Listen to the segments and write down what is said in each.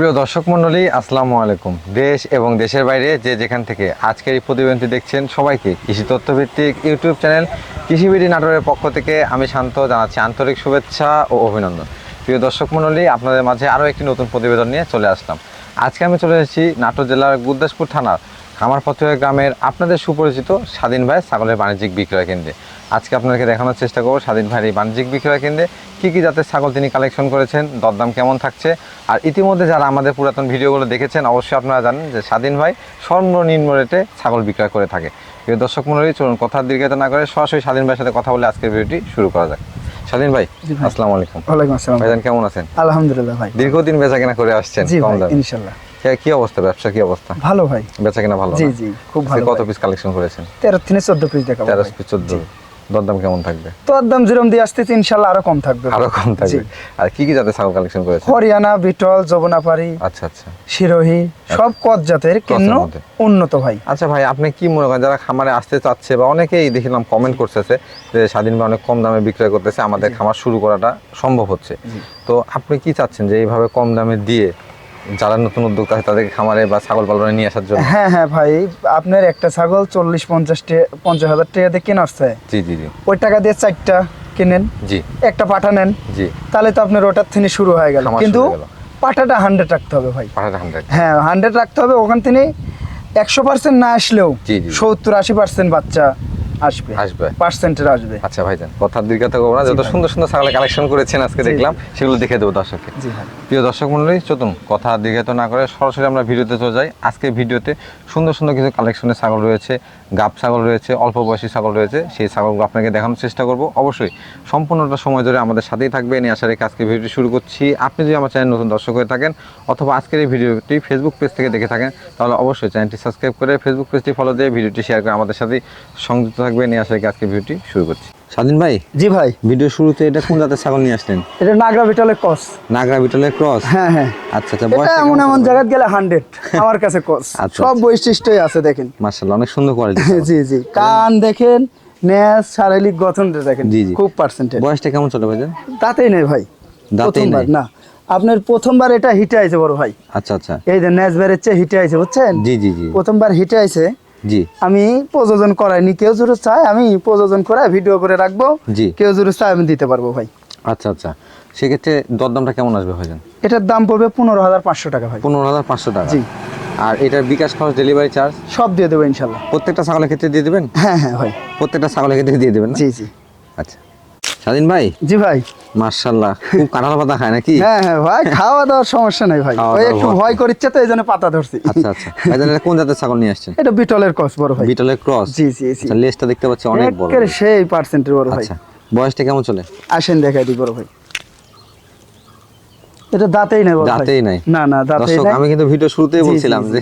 সুপ্রিয় দর্শক মণ্ডলী আসসালামু আলাইকুম। দেশ এবং দেশের বাইরে যে যেখান থেকে আজকের এই প্রতিবেদনটি দেখছেন, সবাইকে কৃষি তথ্যভিত্তিক ইউটিউব চ্যানেল কৃষিবিধি নাটোরের পক্ষ থেকে আমি শান্ত জানাচ্ছি আন্তরিক শুভেচ্ছা ও অভিনন্দন। প্রিয় দর্শক মণ্ডলী আপনাদের মাঝে আরও একটি নতুন প্রতিবেদন নিয়ে চলে আসলাম। আজকে আমি চলে এসেছি নাটোর জেলার গুরদাসপুর থানার খামারপথুয়া গ্রামের আপনাদের সুপরিচিত স্বাধীন ভাই ছাগলের বাণিজ্যিক বিক্রয় কেন্দ্রে। আজকে আপনাদেরকে দেখানোর চেষ্টা করব স্বাধীন ভাইয়ের এই বাণিজ্যিক বিক্রয় কেন্দ্রে কী কী জাতের ছাগল তিনি কালেকশন করেছেন দরদাম কেমন থাকছে আর ইতিমধ্যে যারা আমাদের পুরাতন ভিডিওগুলো দেখেছেন অবশ্যই আপনারা জানেন যে স্বাধীন ভাই সর্বনিম্ন রেটে ছাগল বিক্রয় করে থাকে। প্রিয় দর্শক মন্ডলী চলুন কথা দীর্ঘায়িত না করে সরাসরি স্বাধীন ভাইয়ের সাথে কথা বলে আজকের ভিডিওটি শুরু করা যাক। স্বাধীন ভাই ভাই। আসসালামু আলাইকুম। ওয়ালাইকুম আসসালাম। ভাইজান কেমন আছেন? আলহামদুলিল্লাহ ভাই। দীর্ঘদিন বেচা কেনা করে আসছেন জি ইনশাল্লাহ কে- অবস্থা ব্যবসা কি অবস্থা? ভালো ভাই। বেচা কেনা ভালো জি? জি খুব ভালো কত পিস কালেকশন করেছেন? তেরো থেকে চোদ্দ পিস দেখাবো তেরো ভাই। পিস চোদ্দ। দরদাম কেমন থাকবে? তো যেরকম দিয়ে আসতেছে ইনশাল্লাহ আরও কম থাকবে আরও কম থাকবে। আর কি কি জাতের ছাগল কালেকশন করেছেন? হরিয়ানা বিটল আচ্ছা আচ্ছা। শিরোহী সব কদ জাতের কেন উন্নত ভাই। আচ্ছা ভাই আপনি কি মনে করেন যারা খামারে আসতে চাচ্ছে বা অনেকেই দেখলাম কমেন্ট করতেছে যে স্বাধীন ভাই অনেক কম দামে বিক্রয় করতেছে আমাদের খামার শুরু করাটা সম্ভব হচ্ছে। তো আপনি কি চাচ্ছেন যে এইভাবে কম দামে দিয়ে যারা নতুন উদ্যোক্তা আছে তাদেরকে খামারে বা ছাগল পালনে নিয়ে আসার জন্য। হ্যাঁ হ্যাঁ ভাই আপনার একটা ছাগল চল্লিশ পঞ্চাশ পঞ্চাশ হাজার টাকা দিয়ে কেনার চায় জি জি জি। ওই টাকা দিয়ে চারটা কিনেন জি। একটা পাঠা নেন জি। তাহলে তো আপনার ওটার থেকে শুরু হয়ে গেল। কিন্তু পাঠাটা হান্ড্রেড রাখতে হবে ভাই। পাঠাতে হান্ড্রেড হ্যাঁ হান্ড্রেড রাখতে হবে ওখান থেকে একশো পার্সেন্ট না আসলেও। সত্তর আশি পার্সেন্ট বাচ্চা আসবে। আসবে। পার্সেন্টের আসবে। আচ্ছা ভাইজান কথার দীর্ঘতা করব না যত সুন্দর সুন্দর ছাগলের কালেকশন করেছেন আজকে দেখলাম সেগুলো দেখে দেবো দর্শককে। জি ভাই। প্রিয় দর্শক মন্ডলী চতুন কথা দীর্ঘায়িত না করে সরাসরি আমরা ভিডিওতে চলে যাই। আজকে ভিডিওতে সুন্দর সুন্দর কিছু কালেকশনের ছাগল রয়েছে, গাব ছাগল রয়েছে, অল্প বয়সী ছাগল রয়েছে, সেই ছাগলগুলো আপনাকে দেখানোর চেষ্টা করব। অবশ্যই সম্পূর্ণটা সময় ধরে আমাদের সাথেই থাকবে। নিয়ে আশা রেখে আজকে ভিডিওটি শুরু করছি। আপনি যদি আমার চ্যানেল নতুন দর্শক হয়ে থাকেন অথবা আজকের এই ভিডিওটি ফেসবুক পেজ থেকে দেখে থাকেন, তাহলে অবশ্যই চ্যানেলটি সাবস্ক্রাইব করে ফেসবুক পেজটি ফলো দিয়ে ভিডিওটি শেয়ার করে আমাদের সাথে সংযুক্ত থাকবে। নিয়ে আশা রেখে আজকে ভিডিওটি শুরু করছি। স্বাধীন ভাই? জি ভাই। ভিডিও শুরুতে এটা কোন জাতের ছাগল নিয়ে আসলেন? এটা নাগরা বিটলের কস নাগরা বিটলের ক্রস? হ্যাঁ হ্যাঁ। আচ্ছা আচ্ছা এটা এমন এমন জায়গায় গেলে হান্ড্রেড আমার কাছে কস আচ্ছা, সব আচ্ছা। বৈশিষ্ট্যই আছে দেখেন। মার্শাল্লাহ অনেক সুন্দর কোয়ালিটি জি জি কান দেখেন ন্যাস শারীরিক গঠন দেখেন। জি, জি। খুব পার্সেন্টেজ বয়সটা কেমন চলে ভাইজান? তাতেই নেই ভাই। দাঁতেই নেই? না। আপনার প্রথমবার এটা হিটে আইছে বড় ভাই। আচ্ছা আচ্ছা। এই যে ন্যাস বেড়েছে হিটে আইছে বুঝছেন? জি জি জি। প্রথমবার হিটে আইছে জি। আমি প্রযোজন করাইনি। কেউ যদি চায় আমি প্রযোজন করে ভিডিও করে রাখব। জি। কেউ যদি চায় আমি দিতে পারব ভাই। আচ্ছা আচ্ছা। সেক্ষেত্রে দরদামটা কেমন আসবে ভাইজান? এটার দাম পড়বে পনেরো হাজার পাঁচশো টাকা ভাই। পনেরো হাজার পাঁচশো টাকা। জি। আর এটার বিকাশ খরচ ডেলিভারি চার্জ সব দিয়ে দেবো ইনশাল্লাহ। প্রত্যেকটা ছাগলের ক্ষেত্রে দিয়ে দেবেন? হ্যাঁ হ্যাঁ ভাই। প্রত্যেকটা ছাগলের ক্ষেত্রে দিয়ে দেবেন জি জি। আচ্ছা। স্বাধীন ভাই? জি ভাই। মার্শাল্লাহ খুব কাঁঠাল পাতা খায় নাকি? হ্যাঁ হ্যাঁ ভাই খাওয়া দাওয়ার সমস্যা নাই ভাই। ওই একটু। ভয় করিচ্ছে তো এই জন্য পাতা ধরছি। আচ্ছা আচ্ছা। ভাই এটা কোন জাতের ছাগল নিয়ে আসছেন? এটা বিটলের কস বড় ভাই। বিটলের ক্রস? জি জি জি। আচ্ছা লেজটা দেখতে পাচ্ছি অনেক বড়। সেই পার্সেন্টের বড় ভাই। আচ্ছা বয়সটা কেমন চলে? আসেন দেখাই দিই বড় ভাই। এটা দাঁতেই নাই দাঁতেই নাই? না না দাঁতেই নাই। আমি কিন্তু ভিডিও শুরুতেই বলছিলাম যে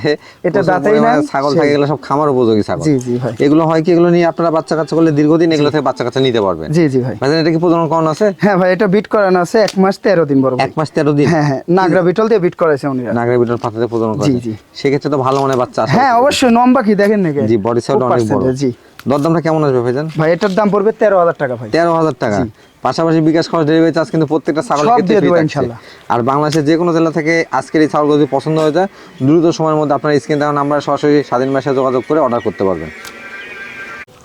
এটা দাঁতেই নাই, ছাগল থাকে এগুলো সব খামার উপযোগী ছাগল। জি জি ভাই। এগুলো হয় কি এগুলো নিয়ে আপনারা বাচ্চা কাচ্চা করলে দীর্ঘদিন এগুলো থেকে বাচ্চা কাচ্চা নিতে পারবেন। জি জি ভাই। এটা কি প্রজনন করানো আছে? হ্যাঁ ভাই এটা বিট করানো আছে এক মাস তেরো দিন বড় এক মাস তেরো দিন? হ্যাঁ হ্যাঁ নাগরা বিটল দিয়ে বিট করাইছে উনি। নাগরা বিটল পাতাতে প্রজনন করে জি, জি। সেক্ষেত্রে তো ভালো মানে বাচ্চা আসে হ্যাঁ অবশ্যই নম্বা কি দেখেন নাকি? জি বডি খুব অনেক বড়। জি। দরদামটা কেমন আসবে ভাইজান? ভাই এটার দাম পড়বে তেরো হাজার টাকা ভাই। তেরো হাজার টাকা। পাশাপাশি বিকাশ খরচ ডেলিভারি চার্জ কিন্তু প্রত্যেকটা। ইনশাল্লাহ। আর বাংলাদেশের যে কোনো জেলা থেকে আজকের এই ছাগল যদি পছন্দ হয়ে যায় দ্রুত সময়ের মধ্যে আপনার স্ক্রিন দেওয়া নাম্বারে সরাসরি স্বাধীন যোগাযোগ করে অর্ডার করতে পারবেন।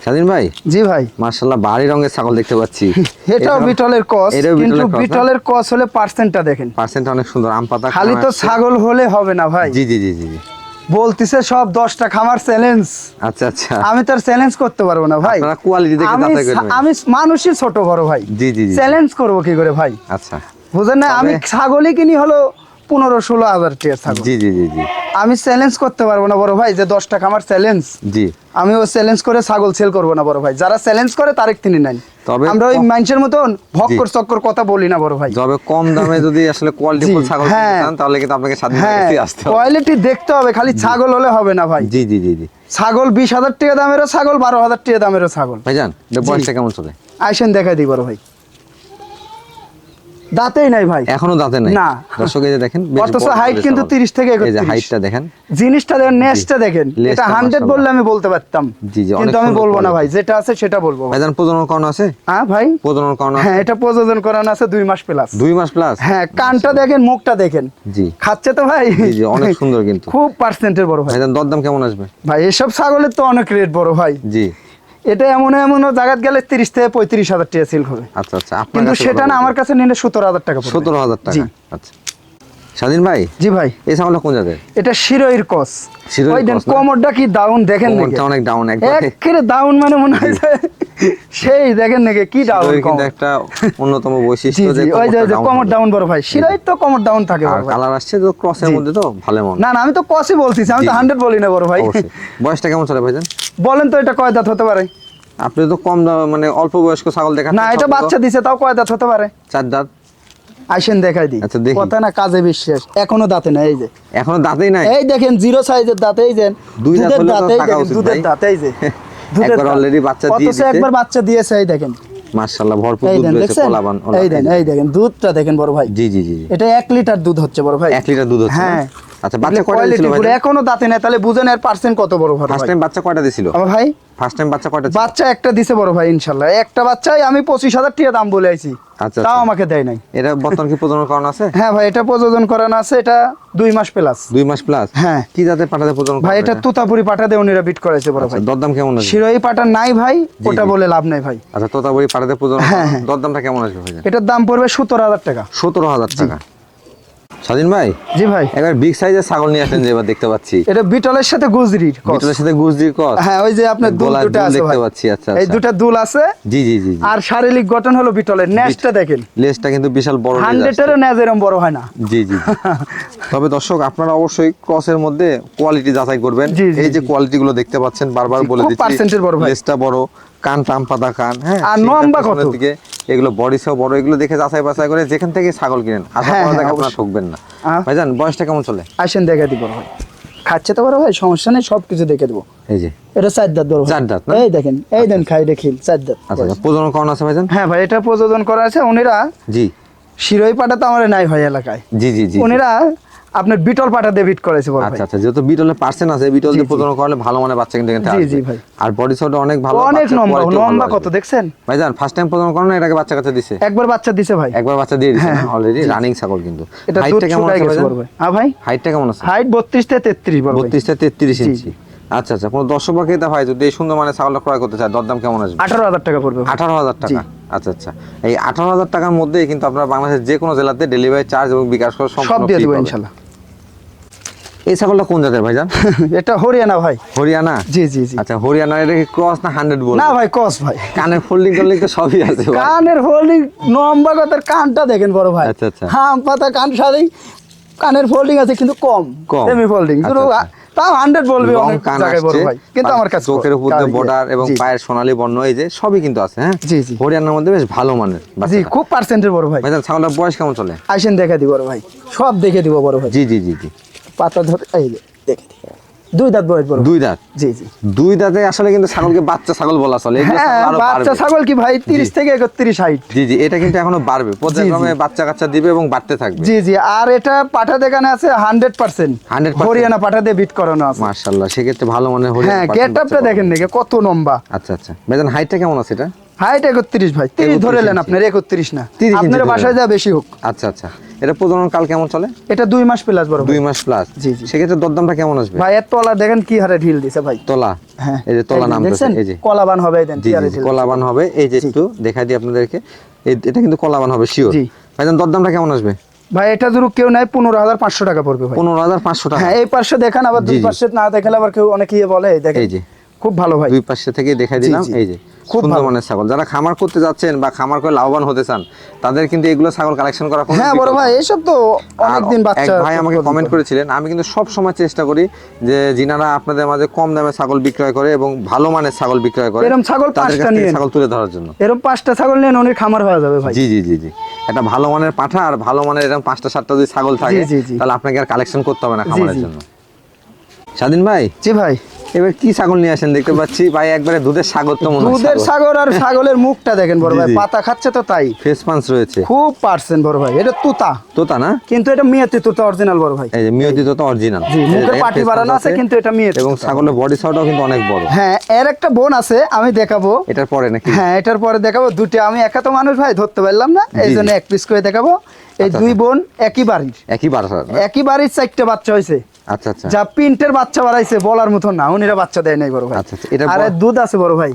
স্বাধীন ভাই? জি ভাই। মার্শাল্লাহ বাড়ি রঙের ছাগল দেখতে পাচ্ছি। এটাও বিটলের কস কিন্তু বিটলের কস হলে পার্সেন্টটা দেখেন। পার্সেন্ট অনেক সুন্দর আম পাতা খালি তো ছাগল হলে হবে না ভাই। জি জি জি জি জি। বলতিছে সব দশটা খামার চ্যালেঞ্জ আচ্ছা আচ্ছা। আমি তো আর চ্যালেঞ্জ করতে পারব না ভাই। quality দেখে আমি আমি মানুষই ছোট বড় ভাই। জি জি চ্যালেঞ্জ করব কি করে ভাই? আচ্ছা। বুঝেন না আমি ছাগলই কিনি হলো পনেরো ষোলো হাজার টাকা ছাগল। জি জি জি জি। আমি চ্যালেঞ্জ করতে পারব না বড় ভাই যে দশটা খামার চ্যালেঞ্জ জি। আমি ও চ্যালেঞ্জ করে ছাগল সেল করব না বড় ভাই। যারা চ্যালেঞ্জ করে তারিখ তিনি নেন তবে আমরা ওই মানুষের মতন ভক্কর চক্কর কথা বলি না বড় ভাই। তবে কম দামে যদি আসলে কোয়ালিটি ফুল ছাগল হ্যাঁ। চান তাহলে কিন্তু আপনাকে স্বাধীন হ্যাঁ আসতে হবে। কোয়ালিটি দেখতে হবে খালি ছাগল হলে হবে না ভাই। জি জি জি জি। ছাগল বিশ হাজার টাকা দামেরও ছাগল বারো হাজার টাকা দামেরও ছাগল। ভাইজান বয়সটা কেমন চলে? আইসেন দেখাই দিই বড় ভাই। দাঁতেই নাই ভাই। এখনও দাঁতে নাই? না। দর্শক এই যে দেখেন অথচ বড় কিন্তু 30 থেকে এই যে হাইটটা দেখেন। জিনিসটা দেখেন নেসটা দেখেন। এটা হান্ড্রেড মাশাআল্লাহ। বললে আমি বলতে পারতাম। জি, জি, কিন্তু আমি বলব না ভাই যেটা আছে সেটা বলব। ভাইজান প্রজনন করানো আছে? হ্যাঁ ভাই। প্রজনন করানো হ্যাঁ এটা প্রযোজন করানো আছে দুই মাস প্লাস দুই মাস প্লাস হ্যাঁ কানটা দেখেন মুখটা দেখেন। জি। খাচ্ছে তো ভাই? জি জি অনেক সুন্দর কিন্তু। খুব পার্সেন্টের বড় ভাই। ভাইজান দরদাম কেমন আসবে? ভাই এসব ছাগলের তো অনেক রেট বড় ভাই। জি। এটা এমন এমন জায়গাত গেলে তিরিশ থেকে পঁয়ত্রিশ হাজার টাকা সেল হবে। আচ্ছা আচ্ছা। কিন্তু সেটা না আমার কাছে নিলে সতেরো হাজার টাকা। সতেরো হাজার টাকা। আচ্ছা। স্বাধীন ভাই? জি ভাই। এই ছাগলটা কোন জাতের? এটা শিরোইর কস। ওই দেন? কোমরটা কি ডাউন দেখেন নাকি? কোমরটা অনেক ডাউন একেবারে ডাউন মানে মনে হয় সেই দেখেন নাকি কি ডাউন কিন্তু একটা অন্যতম বৈশিষ্ট্য যে ওই যে কোমর ডাউন বড় ভাই। শিরোইর তো কোমর ডাউন থাকে আর। কালার আসছে তো ক্রসের মধ্যে তো ভালো মন না না আমি তো কসই বলছি আমি তো জি। হান্ড্রেড বলি না বড় ভাই। বয়সটা কেমন চলে ভাইজান? বলেন তো এটা কয় দাঁত হতে পারে? আপনি তো কম দাম- মানে অল্প বয়স্ক ছাগল দেখা না এটা বাচ্চা দিছে তাও কয় দাঁত হতে পারে? চার দাঁত। আইসেন দেখাই দিই। আচ্ছা, দেখি। কথা না কাজে বিশ্বাস। এখনও দাঁতে নাই এই যে। এখনও দাঁতেই নাই? এই দেখেন জিরো সাইজের দাঁতেই যে। দুই দাঁত দুধের এই দেখেন দুধের দাঁতেই যে। একবার অলরেডি বাচ্চা দিয়ে দিছে। একবার বাচ্চা দিয়েছে এই দেখেন। মাশাআল্লাহ ভরপুর দুধ রয়েছে কলাবান এই দেখেন এই দেখেন দুধটা দেখেন বড় ভাই। জি জি জি জি। এটা 1 লিটার দুধ হচ্ছে বড় ভাই। 1 লিটার দুধ হচ্ছে হ্যাঁ। আচ্ছা বাচ্চা কয়টা দিছিল ভাই? এখনও দাঁতে নাই তাহলে বুঝেন এর পার্সেন্ট কত বড় বড় ফার্স্ট টাইম বাচ্চা কয়টা দিছিল? আমার ভাই? ফার্স্ট টাইম বাচ্চা কয়টা? বাচ্চা একটা দিছে বড় ভাই ইনশাল্লাহ। একটা বাচ্চাই আমি পঁচিশ হাজার টাকা দাম বলে আইছি। আচ্ছা, তাও আচ্ছা। আমাকে দেয় নাই। এটা বর্তমান কি প্রজনন করানো আছে? হ্যাঁ ভাই এটা প্রযোজন করানো আছে এটা দুই মাস প্লাস দুই মাস প্লাস হ্যাঁ। কি জাতের পাঠাতে প্রজনন ভাই এটা তুতাপুরি পাঠা দিয়ে উনিরা বিট করেছে বড় আচ্ছা ভাই। দরদাম কেমন আসবে শিরোই পাটা নাই ভাই ওটা বলে লাভ নাই ভাই। আচ্ছা তোতাবড়ি পাঠাতে প্রজনন হ্যাঁ, হ্যাঁ। দরদামটা কেমন আসবে ভাই? এটার দাম পড়বে সতেরো হাজার টাকা। সতেরো হাজার টাকা। স্বাধীন ভাই জি ভাই একবার বিগ সাইজের ছাগল নিয়ে এবার দেখতে পাচ্ছি এটা বিটলের সাথে গুজরির বিটলের সাথে গুজদির কস হ্যাঁ ওই যে আপনার দুল দুটো আছে দেখতে পাচ্ছি, আচ্ছা, এই আচ্ছা। দুটা দুল আছে জি জি জি। আর শারীরিক গঠন হলো বিটলের নেসটা দেখেন লেজটা কিন্তু বিশাল বড় লেজ আসছে। নেজ এরম বড় হয় না জি জি। তবে দর্শক আপনারা অবশ্যই ক্রসের মধ্যে কোয়ালিটি যাচাই করবেন এই যে। কোয়ালিটি গুলো দেখতে পাচ্ছেন বারবার বলে দিচ্ছি percentage বড় ভাই। লেজটা বড় কান টাম পাতা কান হ্যাঁ? আর লম্বা কত? দিকে এগুলো বডি সহ বড় এগুলো দেখে যাচাই বাছাই করে যেখান থেকে ছাগল কিনেন। আশা হ্যাঁ, করা হ্যাঁ, যায় আপনারা ঠকবেন না। ভাইজান বয়সটা কেমন চলে? আসেন দেখে দিব ভাই। খাচ্ছে তো বড় ভাই সমস্যা নেই সবকিছু দেখে দেবো। এই যে। এটা চার দাঁত বড় চার দাঁত এই দেখেন এই দেন খাই দেখিল চার দাঁত আচ্ছা আচ্ছা প্রজনন করানো আছে ভাইজান? হ্যাঁ ভাই এটা প্রযোজন করা আছে উনিরা জি। শিরোই পাটা তো আমার নাই ভাই এলাকায়। জি জি জি। উনিরা আপনার বিটল পাটা দিয়ে বিট করেছে বড় আচ্ছা আচ্ছা যেহেতু বিটলের পার্সেন্ট আছে বিটল দিয়ে। প্রজনন করলে ভালো মানে বাচ্চা কিন্তু এখানে জি, জি, ভাই। আর বডি সহটা অনেক ভালো অনেক বাচ্চার লম্বা কত দেখছেন? ভাইজান ফার্স্ট টাইম প্রজনন করানো এটাকে বাচ্চা কাচ্চা দিছে। একবার বাচ্চা দিছে ভাই। একবার বাচ্চা দিয়ে দিছে হ্যাঁ, অলরেডি রানিং ছাগল কিন্তু। এটা হাইটটা কেমন আছে ভাই। হ্যাঁ ভাই? হাইটটা কেমন আছে? হাইট বত্রিশ থেকে তেত্রিশ বড় ভাই। বত্রিশটা তেত্রিশ জি, ইঞ্চি। আচ্ছা আচ্ছা কোনো দর্শক ভাই যদি সুন্দর মানে ছাগলটা ক্রয় করতে চায় দরদাম কেমন আসবে? আঠারো হাজার টাকা পড়বে ভাই। আঠারো হাজার টাকা। আচ্ছা আচ্ছা। এই আঠারো হাজার টাকার মধ্যে কিন্তু আপনার বাংলাদেশের যে কোনো জেলাতে ডেলিভারি চার্জ এবং বিকাশ করে সব দিয়ে দেবো ইনশাল্লাহ। এই ছাগলটা কোন জাতের ভাইজান? এটা হরিয়ানা ভাই। হরিয়ানা? জি জি জি। আচ্ছা হরিয়ানা এটা কি ক্রস না হান্ড্রেড বল না ভাই কস ভাই। কানের ফোল্ডিং টোল্ডিং তো সবই আছে ভাই। কানের ফোল্ডিং লম্বা কথার কানটা দেখেন বড় ভাই। আচ্ছা, আচ্ছা। হাম পাতা কান সারি কানের ফোল্ডিং আছে কিন্তু কম। সেমি ফোল্ডিং আচ্ছা। তাও হান্ড্রেড বলবে অনেক জায়গায় বড় ভাই। কিন্তু আমার কাছে চোখের উপর বর্ডার এবং পায়ের সোনালী বর্ণ এই যে সবই কিন্তু আছে হ্যাঁ? জি, জি। হরিয়ানার মধ্যে বেশ ভালো মানের জি খুব পার্সেন্টের বড় ভাই। ভাইজান ছাগলটার বয়স কেমন চলে? আইসেন দেখে দিব বড় ভাই। সব দেখে দিব বড় ভাই। জি জি জি জি। পাতা ধরে এই দেখে দুই দাঁত বয়স বড়। দুই দাঁত? জি জি। দুই দাঁতে আসলে কিন্তু ছাগলকে বাচ্চা ছাগল বলা চলে। হ্যাঁ বাচ্চা ছাগল কি ভাই? তিরিশ জি। থেকে একত্রিশ হাইট জি জি এটা কিন্তু এখনও বাড়বে। পর্যায়ক্রমে বাচ্চা কাচ্চা দিবে এবং বাড়তে থাকবে। জি জি আর এটা পাঠা দেখানে আছে হান্ড্রেড পার্সেন্ট 100% হরিয়ানা পাঠা দিয়ে বিট করানো আছে। মার্শাল্লাহ সেক্ষেত্রে ভালো মনে হ্যাঁ পার্সেন্ট গেট আপটা বাচ্চা দেখেন নাকি কত লম্বা। আচ্ছা আচ্ছা। ভাইজান হাইটটা কেমন আছে এটা? হাইট একত্রিশ ভাই তিরিশ 31 ধরে নেন। আপনার একত্রিশ না। আপনার বাসায় যা বেশি হোক। আচ্ছা আচ্ছা। এটা প্রজনন কাল কেমন চলে? এটা দুই মাস প্লাস বড় দুই মাস প্লাস জি, জি। সেক্ষেত্রে দরদামটা কেমন আসবে? ভাই এর তলা দেখেন কি হারে ঢিল দিছে ভাই। তোলা? হ্যাঁ। এই যে তোলা নাম এই যে। কলাবান হবে দেন কি হারে কলাবান হবে। এই যে একটু দেখাই দিই আপনাদেরকে। এটা কিন্তু কলাবান হবে শিওর। ভাইজান দরদামটা কেমন আসবে? ভাই এটা যদি কেউ নেয় পনেরো হাজার পাঁচশো টাকা পড়বে ভাই। পনেরো হাজার পাঁচশো টাকা। হ্যাঁ এই পাশে দেখান আবার দুই পাশে না দেখালে আবার কেউ অনেক ইয়ে বলে দেখেন। এই যে। খুব ভালো ভাই। দুই পাশে থেকে দেখাই দিলাম এই যে। খুব ভালো। মানের ছাগল। যারা খামার করতে যাচ্ছেন বা খামার করে লাভবান হতে চান তাদের কিন্তু এগুলো ছাগল কালেকশন করা হ্যাঁ বড় ভাই না। এইসব তো অনেকদিন বাচ্চা ভাই আমাকে কমেন্ট করেছিলেন আমি কিন্তু সব সময় চেষ্টা করি যে যিনারা আপনাদের মাঝে কম দামে ছাগল বিক্রয় করে এবং ভালো মানের ছাগল বিক্রয় করে এরম ছাগল পাঁচটা নিয়েন। ছাগল তুলে ধরার জন্য। এরকম পাঁচটা ছাগল নিয়ে অনেক খামার হয়ে যাবে ভাই। জি জি জি জি। একটা ভালো মানের পাঠা আর ভালো মানের এরকম পাঁচটা সাতটা যদি ছাগল থাকে। তাহলে আপনাকে আর কালেকশন করতে হবে না খামারের জন্য। স্বাধীন ভাই? জি ভাই। এবার কি ছাগল নিয়ে আসেন দেখতে পাচ্ছি। ভাই একবারে দুধের সাগর তো মনে দুধের সাগর আর ছাগলের মুখটা দেখেন বড় ভাই পাতা খাচ্ছে তো তাই। ফেস পাঞ্চ রয়েছে। খুব পারছেন বড় ভাই এটা তুতা। তোতা না? কিন্তু এটা মিয়াতে তুতা অরিজিনাল বড় ভাই। এই যে মিয়তি তোতা অরিজিনাল জি মুখের পাটি বাড়ানো আছে কিন্তু এটা মিয়াতে এবং ছাগলের বডি সাউটাও কিন্তু অনেক বড়। হ্যাঁ এর একটা বোন আছে আমি দেখাবো। এটার পরে নাকি? হ্যাঁ এটার পরে দেখাবো। দুটো আমি একা তো মানুষ ভাই ধরতে পারলাম না। এই জন্য এক পিস করে দেখাবো। এই আচ্ছা, দুই বোন একই বাড়ির। একই বারোশো একই বাড়ির চারটে বাচ্চা হয়েছে। আচ্ছা আচ্ছা। যা প্রিন্টের বাচ্চা বাড়াইছে বলার মতো না উনিরা বাচ্চা দেয় নাই বড় ভাই। এটার আর বল- এর দুধ আছে বড় ভাই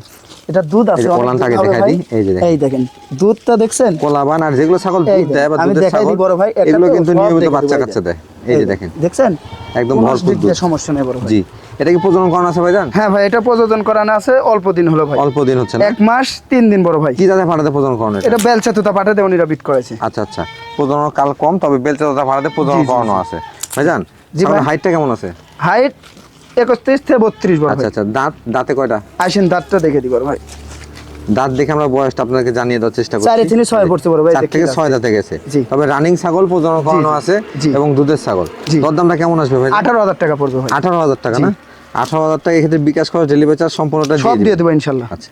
এটা দুধ আছে যে অনেক ওলান দুধ থাকে দেখাই দিই, এই যে এই দেখেন দুধটা দেখছেন? কোলাবান আর যেগুলো ছাগল দুধ দেয় বা দুধের ছাগল বড় ভাই, এগুলো কিন্তু নিয়মিত বাচ্চা কাচ্চা দেয়। এই যে দেখেন। দেখছেন? একদম ভরপুর দুধ। সমস্যা নেই বড় ভাই। জি এটা কি প্রজনন করানো আছে ভাইজান? হ্যাঁ ভাই এটা প্রযোজন করানো আছে অল্প দিন হলো ভাই। অল্প দিন হচ্ছে না? এক মাস তিন দিন বড় ভাই। কি ফাটাতে প্রজনন করানো এটা? বেলচা তুতা পাঠাতে উনিরা বিট করেছে। আচ্ছা আচ্ছা। প্রজনন কাল কম তবে বেলচা দাদা ফাটাতে প্রজনন করানো আছে। ভাইজান জি ভাই। হাইটটা কেমন আছে? হাইট একত্রিশ থেকে বত্রিশ আচ্ছা আচ্ছা দাঁত দাঁতে কয়টা? আসেন দাঁতটা দেখে ভাই। দাঁত দেখে আমরা বয়সটা আপনাকে জানিয়ে দেওয়ার চেষ্টা করছি। চারে ছয় পড়ছে বড় ভাই, চার থেকে। ছয় দাঁতে গেছে। তবে রানিং ছাগল প্রজনন করানো আছে এবং দুধের ছাগল। দরদামটা কেমন আসবে ভাই? আঠারো হাজার টাকা পড়বে ভাই। আঠারো হাজার টাকা না? আঠারো হাজার টাকা এক্ষেত্রে বিকাশ খরচ ডেলিভারি চার্জ সম্পূর্ণটা সব দিয়ে দেবো ইনশাল্লাহ। আচ্ছা।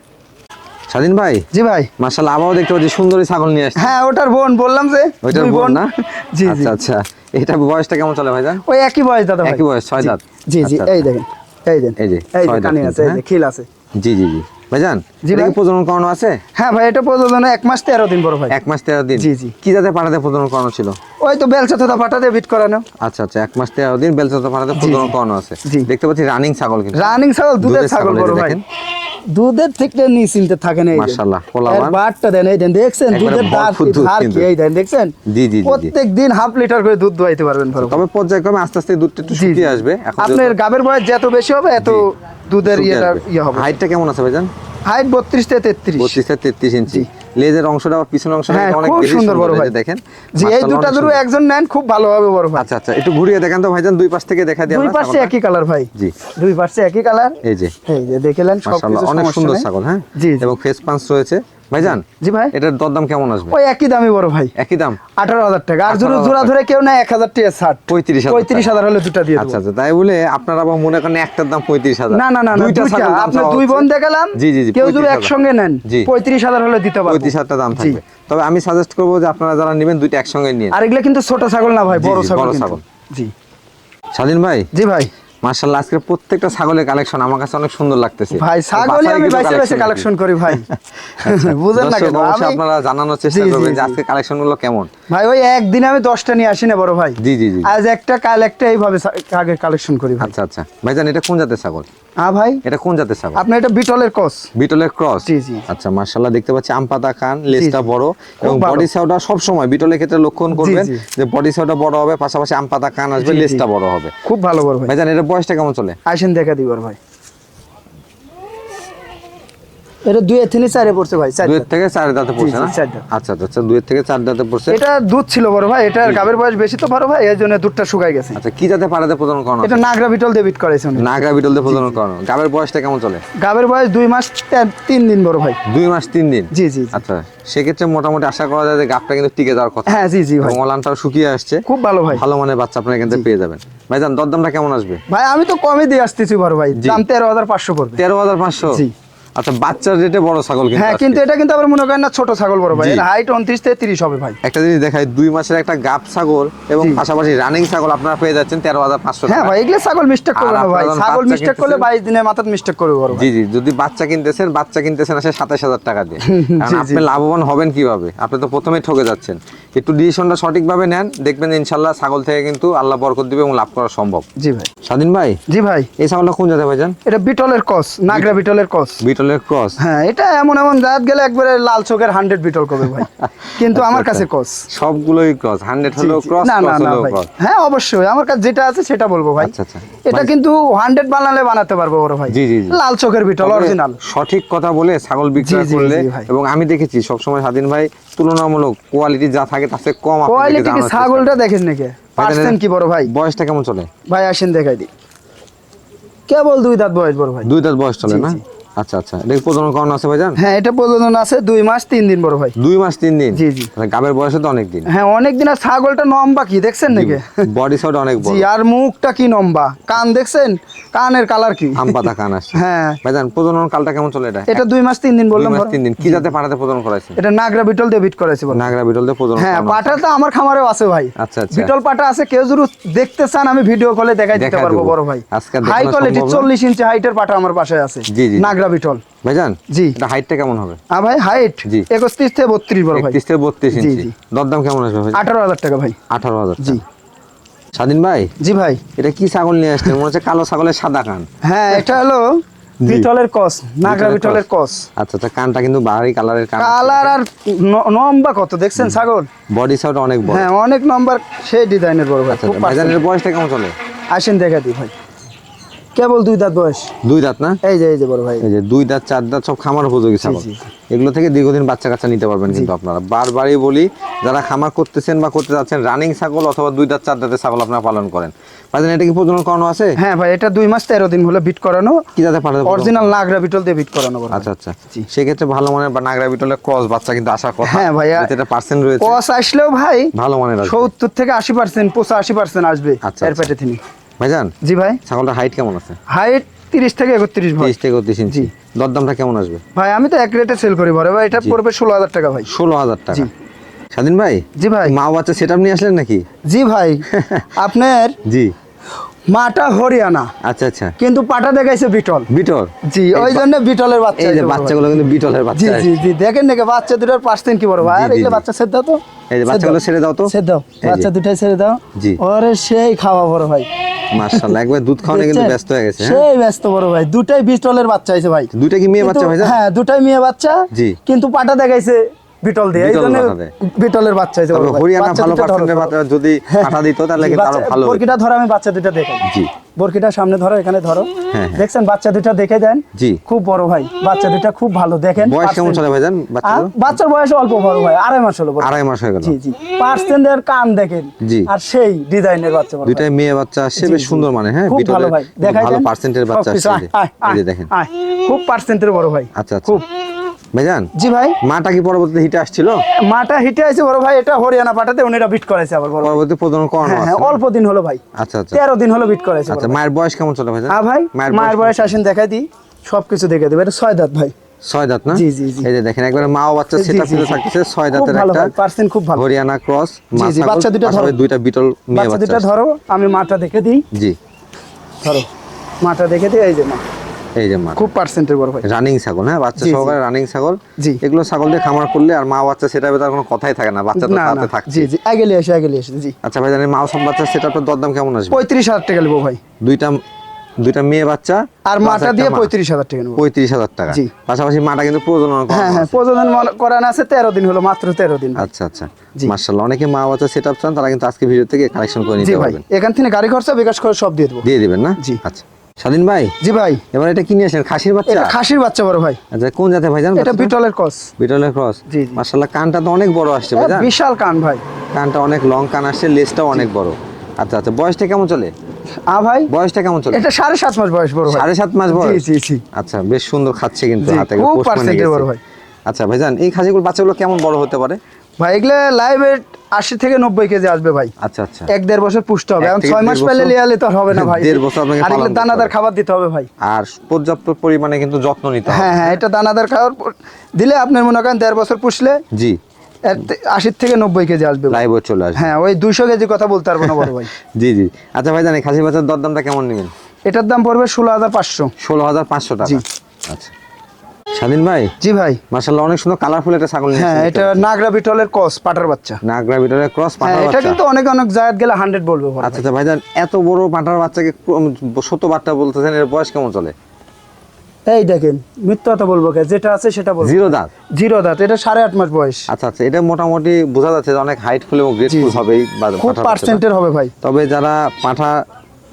স্বাধীন ভাই? জি ভাই। মার্শাল আবারও দেখতে পাচ্ছি সুন্দরী ছাগল নিয়ে আসছে। হ্যাঁ ওটার বোন বললাম যে ওইটার বোন। না? জি জি। আচ্ছা আচ্ছা। এটা বয়সটা কেমন চলে ভাইজান ওই একই বয়স দাদা একই বয়স, ছয় দাঁত। জি জি আচ্ছা, এই দেখেন এই দেন এই যে, এই কানি আছে এই যে হ্যাঁ? খিল আছে। জি জি জি। ভাইজান জি ভাই। প্রজনন করানো আছে? হ্যাঁ ভাই এটা প্রযোজন এক মাস তেরো দিন বড় ভাই। এক মাস তেরো দিন? জি, জি। কি জাতে পাঠাতে প্রজনন করানো ছিল? ওই তো বেলচা তোতা পাঠাতে বিট করানো। আচ্ছা আচ্ছা এক মাস তেরো দিন বেলচা তো পাঠাতে প্রজনন করানো আছে। দেখতে পাচ্ছি রানিং ছাগল কিন্তু। রানিং ছাগল দুধের ছাগল বড় ভাই। দুধের থেকে নিচিলতে থাকে না। মাশাআল্লাহ, বাটটা দেন এই দেন দেখছেন? দুধের দাঁত ধার কিন্তু। কি? এই দেন দেখছেন? জি, জি। প্রত্যেক দিন হাফ লিটার করে দুধ দোয়াইতে পারবেন ভালো। তবে পর্যায়ক্রমে আস্তে আস্তে দুধটা একটু। শুকিয়ে আসবে। এখন আপনার গাবের বয়স যত বেশি হবে এত দুধের ইয়েটা ইয়ে হবে। হাইটটা কেমন আছে ভাইজান? হাইট বত্রিশ থেকে তেত্রিশ। বত্রিশ থেকে তেত্রিশ ইঞ্চি। লেজের অংশটা বা পিছনের অংশটা হ্যাঁ অনেক খুব বেশি সুন্দর বড় ভাই। দেখেন। যে এই দুটা সুন্দর। একজন নেন খুব ভালো হবে বড় ভাই। আচ্ছা আচ্ছা একটু ঘুরিয়ে দেখেন তো ভাইজান দুই পাশ থেকে দেখা দিই দুই পাশে একই কালার ভাই। জি। দুই পাশে একই কালার এই যে। এই যে দেখলেন সব কিছু অনেক সুন্দর ছাগল হ্যাঁ? জি। এবং ফেস পাঞ্চ রয়েছে। ভাইজান জি ভাই। এটার দরদাম কেমন আসবে? ওই একই দামি বড় ভাই। একই দাম? আঠারো হাজার টাকা। আর জোড়া 18,000 জোড়া ধরে কেউ না এক হাজার টাকা ষাট। পঁয়ত্রিশ হাজার পঁয়ত্রিশ হাজার হলে দুটা দিয়ে আচ্ছা আচ্ছা তাই বলে আপনারা আবার মনে করেন একটার দাম পঁয়ত্রিশ হাজার। না না না দুইটা আপনি দুই বোন। দেখালাম। জি জি কেউ যদি একসঙ্গে নেন জি। পঁয়ত্রিশ হাজার হলে দিতে পারব। পঁয়ত্রিশ হাজার দাম। থাকবে। তবে আমি সাজেস্ট করব যে আপনারা যারা নেবেন দুইটা একসঙ্গে নিয়ে। আর এগুলা কিন্তু ছোট ছাগল না ভাই বড় ছাগল ছাগল। জি। স্বাধীন ভাই? জি ভাই। মার্শাল্লাহ আজকে প্রত্যেকটা ছাগলের কালেকশন আমার কাছে অনেক সুন্দর লাগতেছে। ভাই ছাগলই আমি বাইসে বাইসে কালেকশন করি ভাই। বুঝেন না কেন? আমি আপনারা জানানোর চেষ্টা করবেন যে আজকে কালেকশনগুলো কেমন। ভাই ওই একদিন আমি দশটা নিয়ে আসি না বড় ভাই। জি জি জি। আজ একটা কাল একটা এইভাবে আগে কালেকশন করি ভাই। আচ্ছা আচ্ছা। ভাইজান এটা কোন জাতের ছাগল? হ্যাঁ ভাই। এটা কোন জাতের ছাগল? আপনি এটা বিটলের ক্রস। বিটলের ক্রস? জি, জি। আচ্ছা দেখতে পাচ্ছি কান লেজটা। বড় এবং বডি সাউটা সব সময় বিটলের ক্ষেত্রে লক্ষণ করবেন যে বডি সাউটা বড় হবে পাশাপাশি আম পাতা কান আসবে। লেজটা বড় হবে। খুব ভালো বড় ভাই। ভাইজান বয়সটা কেমন চলে? আসেন দেখা দিবার ভাই। এটা দুই থেকে চারে পড়ছে ভাই চার থেকে চার দাঁতে পড়ছে না? আচ্ছা আচ্ছা আচ্ছা থেকে চার দাঁতে পড়ছে? এটা দুধ ছিল বড় ভাই এটার গাবের বয়স বেশি তো বড় ভাই এই জন্য দুধটা শুকাই গেছে। আচ্ছা কি জাতে পাড়াতে প্রদান করানো এটা নাগরা বিটল দিয়ে বিট করেছে উনি। নাগরা বিটল দিয়ে প্রদান করানো। গাবের বয়সটা কেমন চলে? গাবের বয়স দুই মাস তিন দিন বড় ভাই। দুই মাস তিন দিন? জি জি। আচ্ছা সেক্ষেত্রে মোটামুটি আশা করা যায় যে গাবটা কিন্তু টিকে যাওয়ার কথা। হ্যাঁ জি জি ভাই। শুকিয়ে আসছে। খুব ভালো ভাই। ভালো মানের বাচ্চা আপনার থেকে পেয়ে যাবেন। ভাইজান দরদামটা কেমন আসবে? ভাই আমি তো কমে দিয়ে আসতেছি বড় ভাই। দাম তেরো হাজার পাঁচশো পড়বে। তেরো হাজার পাঁচশো? জি। আচ্ছা বাচ্চার রেটে বড় ছাগল কিন্তু হ্যাঁ কিন্তু এটা কিন্তু আবার মনে করেন না ছোট ছাগল বড় ভাই। হাইট উনত্রিশ থেকে তিরিশ হবে ভাই। একটা জিনিস দেখাই দুই মাসের একটা গাব ছাগল এবং পাশাপাশি রানিং ছাগল আপনারা পেয়ে যাচ্ছেন হাজার পাঁচশো হ্যাঁ ভাই এগুলো ছাগল মিস্টেক করবে না ভাই। ছাগল মিস্টেক করলে কিনতেছেন- বাইশ দিনের মাথায় মিস্টেক করবে বড় জি জি যদি বাচ্চা কিনতেছেন বাচ্চা কিনতেছেন আসে সাতাশ হাজার টাকা দিয়ে। কারণ। আপনি লাভবান হবেন কীভাবে? আপনি তো প্রথমেই ঠকে যাচ্ছেন। একটু ডিসিশনটা সঠিকভাবে নেন দেখবেন ইনশাল্লাহ ছাগল থেকে কিন্তু আল্লাহ বরকত দিবে এবং লাভ করা সম্ভব। জি ভাই। স্বাধীন ভাই জি ভাই। এই ছাগলটা কোন জাতে ভাইজান? এটা বিটলের কস নাগরা বিটলের কস। বিটলের ক্রস হ্যাঁ এটা এমন এমন জাত গেলে একবারে লাল চোখের হান্ড্রেড বিটল করবে ভাই। কিন্তু আমার আচ্ছা, কাছে আচ্ছা। কস। সবগুলোই ক্রস হান্ড্রেড ক্রস না না না ভাই। হ্যাঁ অবশ্যই। আমার কাছে যেটা আছে সেটা বলব ভাই। আচ্ছা, আচ্ছা। এটা কিন্তু হান্ড্রেড বানালে বানাতে পারব বড় ভাই। জি, জি। লাল চোখের বিটল অরিজিনাল সঠিক কথা বলে ছাগল জি, করলে এবং আমি দেখেছি সবসময় স্বাধীন ভাই তুলনামূলক কোয়ালিটি যা থাকে তার কম কোয়ালিটি কি ছাগলটা দেখেন নাকি? পার্সেন্ট কি বড় ভাই? বয়সটা কেমন চলে? ভাই আসেন দেখাই দি কেবল দুই দাঁত বয়স বড় ভাই। দুই দাঁত বয়স চলে না। আচ্ছা আচ্ছা। এটা প্রজনন আছে ভাইজান? হ্যাঁ এটা প্রজনন আছে দুই মাস তিন দিন বড় ভাই দুই মাস তিন দিন? জি, জি। গাবের বয়সে তো অনেক দিন হ্যাঁ অনেক দিন আর ছাগলটা লম্বা কি দেখছেন নাকি? বডি সাইড অনেক বড়। জি আর মুখটা কি লম্বা কান দেখছেন? কানের কালার কি? আম পাতা কান আসছে। হ্যাঁ। ভাইজান প্রজনন কালটা কেমন চলে এটা? এটা দুই মাস তিন দিন দুই মাস তিন দিন। কি জাতে পাঠাতে প্রজনন করাইছে এটা নাগরা বিটল দিয়ে বিট করেছে বড়। নাগরা বিটল দিয়ে প্রজনন হ্যাঁ পাটা তো আমার খামারেও আছে ভাই। আচ্ছা আচ্ছা। বিটল পাটা আছে কেউ যদি দেখতে চান আমি ভিডিও কলে দেখাই দিতে পারব। বড় ভাই। আজকে হাই কোয়ালিটি সম্ভব না। চল্লিশ ইঞ্চি হাইটের পাটা আমার পাশে আছে। জি, জি। নাগরা বিটল। ভাইজান জি। এটা হাইটটা কেমন হবে? হ্যাঁ ভাই হাইট জি। একত্রিশ থেকে বত্রিশ বড় ভাই। একত্রিশ থেকে বত্রিশ জি, ইঞ্চি। দরদাম কেমন আসবে ভাই আঠারো হাজার টাকা ভাই। আঠারো হাজার জি। স্বাধীন ভাই? জি ভাই। এটা কি ছাগল নিয়ে আসছেন? মনে হচ্ছে কালো ছাগলের সাদা কান। হ্যাঁ এটা হলো। বিটলের কস নাগরা বিটলের কস। আচ্ছা আচ্ছা কানটা কিন্তু বাহারি কালারের কান। কালার আর নম্বা কত? দেখছেন ছাগল? বডি সাইড অনেক বড়। হ্যাঁ অনেক নম্বর সেই ডিজাইনের বড় ভাই আচ্ছা। ভাইজানের বয়সটা কেমন চলে? আসেন দেখা দিই ভাই। কেবল দুই দাঁত বয়স। দুই দাঁত না? এই যে এই যে বড় ভাই। এই যে দুই দাঁত চার দাঁত সব খামার উপযোগী ছাগল। এগুলো থেকে দীর্ঘদিন বাচ্চা কাচ্চা নিতে পারবেন কিন্তু আপনারা। বারবারই বলি যারা খামার করতেছেন বা করতে যাচ্ছেন রানিং ছাগল অথবা দুই দাঁত চার দাঁতের ছাগল আপনারা পালন করেন। ভাইজান এটা কি প্রজনন করানো আছে? হ্যাঁ ভাই এটা দুই মাস তেরো দিন হলো বিট করানো। কি যাতে পাঠাতে অরিজিনাল নাগরা বিটল দিয়ে বিট করানো আচ্ছা আচ্ছা। সেক্ষেত্রে ভালো মানের বা নাগরা বিটলের ক্রস বাচ্চা কিন্তু আসার কথা। হ্যাঁ ভাইয়া। এটা পার্সেন্ট রয়েছে। কস আসলেও ভাই ভালো মানের। সত্তর থেকে আশি পার্সেন্ট পঁচাশি পার্সেন্ট আসবে আচ্ছা, এর আচ্ছা। পেটে তিনি। ভাইজান? জি ভাই। ছাগলটার হাইট কেমন আছে? হাইট তিরিশ থেকে একত্রিশ তিরিশ থেকে একত্রিশ ইঞ্চি। দরদামটা কেমন আসবে? ভাই আমি তো এক রেটে সেল করি বড় ভাই এটা পড়বে ষোলো হাজার টাকা ভাই। ষোলো হাজার টাকা। স্বাধীন ভাই? জি ভাই। মা বাচ্চা সেট নিয়ে আসলেন নাকি? জি ভাই। আপনার জি। মাটা হরিয়ানা। আচ্ছা আচ্ছা। কিন্তু পাটা দেখাইছে বিটল। বিটল? জি ওই জন্য বিটলের বাচ্চা এই যে। বাচ্চাগুলো কিন্তু বিটলের বাচ্চা। জি জি দেখেন নাকি বাচ্চা দুটোর পার্সেন্ট কি বড়? ভাই আর জি, জি, এগুলো জি। বাচ্চা সেদ্ধ তো? এই যে বাচ্চাগুলো ছেড়ে দাও তো। এই যে। বাচ্চা দুটাই ছেড়ে দাও। জি। ওরে সেই খাওয়া বড় ভাই। মাশাআল্লাহ একবার দুধ খাওয়ানো কিন্তু ব্যস্ত হয়ে গেছে হ্যাঁ? সেই ব্যস্ত বড় ভাই। দুটাই বিটলের বাচ্চা হয়েছে ভাই। দুটাই কি মেয়ে বাচ্চা ভাই হ্যাঁ দুটাই মেয়ে বাচ্চা। জি। কিন্তু পাটা দেখাইছে বিটল দিয়ে এই বিটল জন্য পাঠা দেয়। বিটলের বাচ্চা হরিয়ানা ভালো দুটো পার্সেন্টের বাচ্চা যদি পাঠা দিত তাহলে কিন্তু আরও ভালো। বরকিটা ধরো আমি বাচ্চা দুটো দেখাই। জি। বরকিটা সামনে ধরো এখানে ধরো। হ্যাঁ, হ্যাঁ। দেখছেন বাচ্চা দুটো দেখে দেন। জি। খুব বড় ভাই বাচ্চা দুটো খুব ভালো। দেখেন বয়স কেমন চলে ভাইজান বাচ্চাগুলো বাচ্চার বয়স অল্প বড় ভাই আড়াই মাস হলো আড়াই মাস হয়ে গেল। জি জি। পার্সেন্টের কান দেখেন। জি। আর সেই ডিজাইনের বাচ্চা। মেয়ে বাচ্চা আসছে বেশ সুন্দর মানে হ্যাঁ খুব ভালো ভাই। দেখাই ভালো পার্সেন্টের বাচ্চা আসছে দেখেন। খুব পার্সেন্টের বড় ভাই। আচ্ছা আচ্ছা। খুব। ভাইজান? জি ভাই। মাটা কি পরবর্তীতে হিটে আসছিল? মাটা হিটে বড় ভাই এটা হরিয়ানা পাঠাতে উনিরা বিট করেছে আবার বড় পরবর্তী প্রজনন করানো হ্যাঁ হ্যাঁ অল্প দিন হলো ভাই। আচ্ছা আচ্ছা। তেরো দিন হলো বিট করেছে আচ্ছা মায়ের বয়স কেমন চলে ভাইজান? হ্যাঁ ভাই মায়ের বয়স আসেন দেখাই দিই। সবকিছু দেখে দেবে এটা ছয় দাঁত ভাই। ছয় দাঁত না? জি, জি। এই যে দেখেন একবারে মা ও বাচ্চা সেটা। থাকতেছে ছয় দাঁতের একটা পার্সেন্ট খুব ভালো। হরিয়ানা ক্রস জি, জি, বাচ্চা দুইটা ধরো। দুইটা বিটল মেয়ে বাচ্চা বাচ্চা দুটা ধরো আমি মাটা দেখে দিই। জি। ধরো মাটা দেখে দিই এই যে মা। এই যে মা খুব পার্সেন্টের বড় ভাই। রানিং ছাগল হ্যাঁ? বাচ্চা। সহকারে রানিং ছাগল। জি। এগুলো ছাগল দিয়ে খামার করলে আর মা বাচ্চা তার কোনো কথাই থাকে না বাচ্চা তো সাথে থাকছে। জি জি। আগে আগে লিয়ে জি। আচ্ছা ভাই জানেন মা সব বাচ্চা দরদাম কেমন আসবে? পঁয়ত্রিশ হাজার টাকা নেব ভাই। দুইটা দুইটা মেয়ে বাচ্চা আর মাটা দিয়ে। পঁয়ত্রিশ হাজার টাকা পঁয়ত্রিশ হাজার টাকা। জি। পাশাপাশি মাটা কিন্তু প্রজনন হ্যাঁ হ্যাঁ। মনে- করানো আছে তেরো দিন হলো মাত্র তেরো দিন আচ্ছা আচ্ছা। মার্শাল্লাহ অনেকে মা বাচ্চা সেট চান তারা কিন্তু আজকে ভিডিও থেকে কালেকশন করে নিতে ভাই। পারবেন। এখান থেকে গাড়ি খরচা বিকাশ করে সব দিয়ে দেবো। দিয়ে দিবেন না? জি। আচ্ছা। স্বাধীন ভাই? জি ভাই। এবার এটা কি নিয়ে আসেন? খাসির বাচ্চা? এটা খাসির বাচ্চা বড় ভাই। আচ্ছা কোন জাতে ভাই জান এটা বিটলের কস বিটলের ক্রস? জি, জি। মার্শাল্লাহ কানটা তো অনেক বড় আসছে ভাই বিশাল কান ভাই। কানটা অনেক লং কান আসছে লেজটাও অনেক বড়। আচ্ছা আচ্ছা বয়সটা কেমন চলে? আ ভাই বয়সটা কেমন চলে? এটা সাড়ে সাত মাস বয়স বড় ভাই। সাড়ে সাত মাস বয়স? জি জি আচ্ছা বেশ সুন্দর খাচ্ছে কিন্তু হাতে খুব গেছে। বড় ভাই। আচ্ছা ভাইজান এই খাসিগুলো বাচ্চাগুলো কেমন বড় হতে পারে? ভাই এগুলো লাইভ ওয়েট আশি থেকে নব্বই কেজি আসবে ভাই। আচ্ছা আচ্ছা। এক দেড় বছর পুষ্ট হবে। এখন ছয় মাস? পেলে লিয়ালে তো হবে না ভাই। দেড় বছর আপনাকে আর এগুলো দানাদার খাবার দিতে হবে ভাই। আর পর্যাপ্ত পরিমাণে কিন্তু যত্ন নিতে হবে। হ্যাঁ হ্যাঁ এটা দানাদার খাবার দিলে আপনার মনে করেন দেড় বছর পুষলে জি। আশির থেকে নব্বই কেজি আসবে। লাইভ চলে আসবে। হ্যাঁ ওই দুশো কেজি কথা বলতে পারব না বড় ভাই। জি জি। আচ্ছা ভাই জানি খাসি বাচ্চার দরদামটা কেমন নেবেন? এটার দাম পড়বে ষোলো হাজার পাঁচশো। ষোলো হাজার পাঁচশো টাকা। আচ্ছা। স্বাধীন ভাই? জি ভাই। মার্শাল্লাহ অনেক সুন্দর কালারফুল একটা ছাগল হ্যাঁ এটা নাগরা বিটলের কস পাটার বাচ্চা। নাগরা বিটলের ক্রস হ্যাঁ পাঠার এটা কিন্তু অনেক অনেক জায়গায় গেলে হান্ড্রেড বলব বড় আচ্ছা ভাই। আচ্ছা ভাইজান এত বড় পাঁঠার বাচ্চাকে শত বার্তা বলতেছেন এর বয়স কেমন চলে? এই দেখেন মিথ্যা কথা বলব কে যেটা আছে সেটা বলব। জিরো দাঁত? জিরো দাঁত এটা সাড়ে আট মাস বয়স। আচ্ছা আচ্ছা এটা মোটামুটি বোঝা যাচ্ছে যে অনেক হাইটফুল এবং গ্রেটফুল জি। হবেই বা- খুব পার্সেন্টের হবে ভাই। তবে যারা পাঁঠা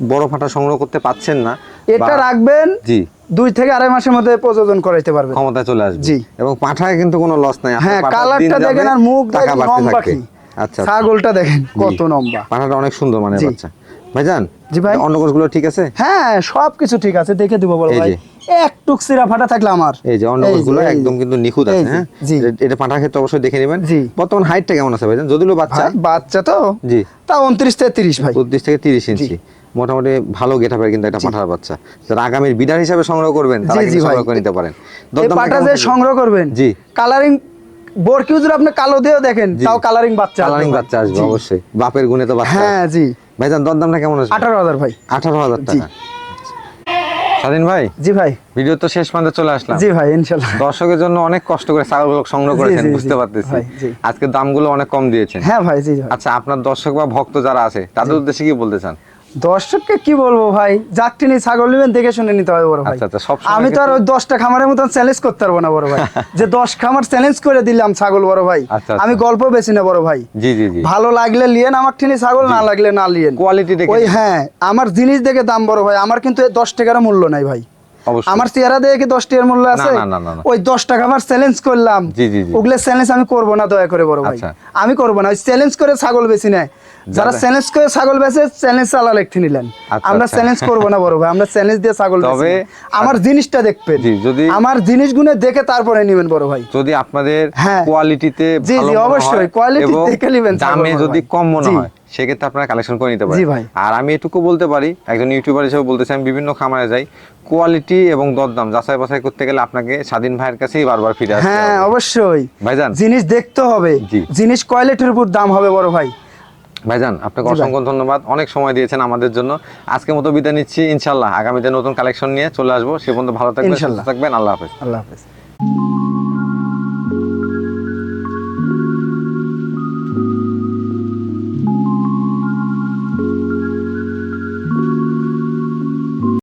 বড় পাঠা সংগ্রহ করতে পাচ্ছেন না এটা রাখবেন জি। দুই থেকে আড়াই মাসের মধ্যে প্রযোজন করাইতে ক্ষমতায় চলে আসবে। জি। এবং পাঁঠায় কিন্তু কোনো লস নাই। হ্যাঁ কালারটা দেখেন আর মুখ দেখেন লম্বা কি? আচ্ছা আচ্ছা। ছাগলটা দেখেন কত লম্বা। পাঁঠাটা অনেক সুন্দর মানে বাচ্চা। ভাইজান জি ভাই। অন্য কোষগুলো ঠিক আছে? হ্যাঁ সব কিছু ঠিক আছে দেখে দিব এই ভাই। যে। এক টুক সিরা ফাটা থাকলে আমার। এই যে অন্ডকোষগুলো এই যে, এই যে। একদম কিন্তু নিখুঁত আছে হ্যাঁ? এটা- এটা ক্ষেত্রে অবশ্যই দেখে নেবেন। জি। বর্তমান হাইটটা কেমন আছে ভাইজান? যদিও বাচ্চা। বাচ্চা তো? জি। তা উনত্রিশ থেকে তিরিশ ভাই। বত্রিশ থেকে তিরিশ ইঞ্চি। মোটামুটি ভালো গেটাপের কিন্তু একটা পাঠার বাচ্চা। যারা আগামীর বিডার হিসাবে সংগ্রহ করবেন তারা কিন্তু সংগ্রহ করে নিতে পারেন। পাটা যে সংগ্রহ করবেন জি। কালারিং বোরকিউ যদি আপনি কালো দিয়েও দেখেন তাও কালারিং বাচ্চা কালারিং বাচ্চা আসবে অবশ্যই। বাপের গুণে তো বাচ্চা। হ্যাঁ জি। ভাইজান দরদামটা কেমন আসবে? আঠারো হাজার ভাই। আঠারো হাজার জি। টাকা। স্বাধীন ভাই? জি ভাই। ভিডিও তো শেষ পর্যন্ত চলে আসলাম। জি ভাই ইনশাল্লাহ। দর্শকের জন্য অনেক কষ্ট করে ছাগলগুলো সংগ্রহ করেছেন বুঝতে পারতেছি। আজকে দামগুলো অনেক কম দিয়েছেন। হ্যাঁ ভাই জি আচ্ছা আপনার দর্শক বা ভক্ত যারা আছে তাদের উদ্দেশ্যে কি বলতে চান? দর্শককে কি বলব ভাই? যাত্রী নিয়ে ছাগল নেবেন দেখে শুনে নিতে হবে বড় ভাই। আচ্ছা, আচ্ছা, আমি তো আর ওই দশটা খামারের মতন চ্যালেঞ্জ করতে পারব না বড় ভাই। যে দশ খামার চ্যালেঞ্জ করে দিলাম ছাগল বড় ভাই আচ্ছা। আমি গল্প বেশি না বড় ভাই। ভালো লাগলে লিয়েন আমার ঠিনি ছাগল না লাগলে না লিয়েন। কোয়ালিটি দেখে ওই হ্যাঁ আমার জিনিস দেখে দাম বড় ভাই আমার কিন্তু এই দশ টাকার মূল্য নাই ভাই। আমার চেহারা দেখে কি দশ টাকার মূল্য আছে। ওই দশ টাকা আমার চ্যালেঞ্জ করলাম। ওগুলো চ্যালেঞ্জ আমি করব না দয়া করে বড় ভাই। আমি করব না ওই চ্যালেঞ্জ করে ছাগল বেশি নেয়। যারা চ্যালেঞ্জ করে ছাগল বেচে চ্যালেঞ্জ চালা লিখতে নিলেন। আচ্ছা, আমরা আচ্ছা। চ্যালেঞ্জ করব না বড় ভাই আমরা চ্যালেঞ্জ দিয়ে ছাগল তবে- আমার জিনিসটা দেখবেন। জি, যদি- আমার জিনিসগুলো দেখে তারপরে নিবেন বড় ভাই। যদি আপনাদের হ্যাঁ। কোয়ালিটিতে জি, জি, অবশ্যই, হয় এবং দেখে নিবেন দামে যদি কম মনে হয় সেক্ষেত্রে আপনারা কালেকশন করে নিতে পারেন। আর আমি এটুকু বলতে পারি একজন ইউটিউবার হিসেবে বলতেছি আমি বিভিন্ন খামারে যাই কোয়ালিটি এবং দরদাম যাচাই বাছাই করতে গেলে আপনাকে স্বাধীন ভাইয়ের কাছেই বারবার ফিরে আসতে হ্যাঁ অবশ্যই। ভাইজান? জিনিস দেখতে হবে। জিনিস কোয়ালিটির উপর দাম হবে বড় ভাই। ভাইজান আপনাকে অসংখ্য ধন্যবাদ। অনেক সময় দিয়েছেন আমাদের জন্য। আজকে মতো বিদায় নিচ্ছি ইনশাল্লাহ আগামীতে নতুন কালেকশন নিয়ে চলে আসব। সে পর্যন্ত ভালো থাকবেন থাকবেন। আল্লাহ হাফেজ। আল্লাহ হাফেজ।